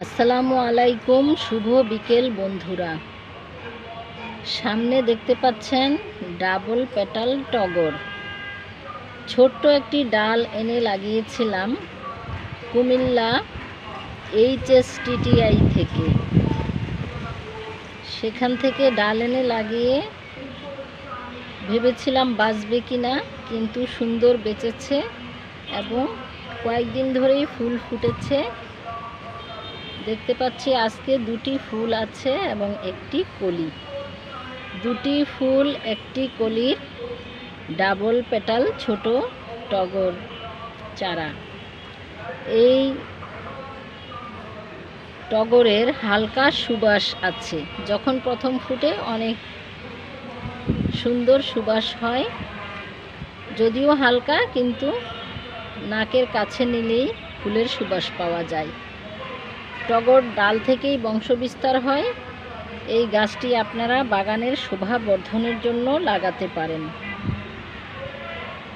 আসসালামু আলাইকুম, শুভ বিকেল বন্ধুরা। সামনে দেখতে পাচ্ছেন ডাবল পেটাল টগর। ছোট্ট একটি ডাল এনে লাগিয়েছিলাম কুমিল্লা এইচএসটিটিআই থেকে। সেখান থেকে ডাল এনে লাগিয়ে ভেবেছিলাম বাঁচবে কি না কিন্তু সুন্দর বেঁচেছে এবং কয়েকদিন ধরেই ফুল ফুটেছে। দেখতে পাচ্ছি আজকে দুটি ফুল আছে এবং একটি কলি। দুটি ফুল, একটি কলির ডাবল পেটাল, ছোট টগর চারা। এই টগরের হালকা সুবাস আছে। যখন প্রথম ফুটে অনেক সুন্দর সুবাস হয়। যদিও হালকা, কিন্তু নাকের কাছে নিলেই ফুলের সুবাস পাওয়া যায়। টগর ডাল থেকেই বংশবিস্তার হয়। এই গাছটি আপনারা বাগানের শোভা বর্ধনের জন্য লাগাতে পারেন।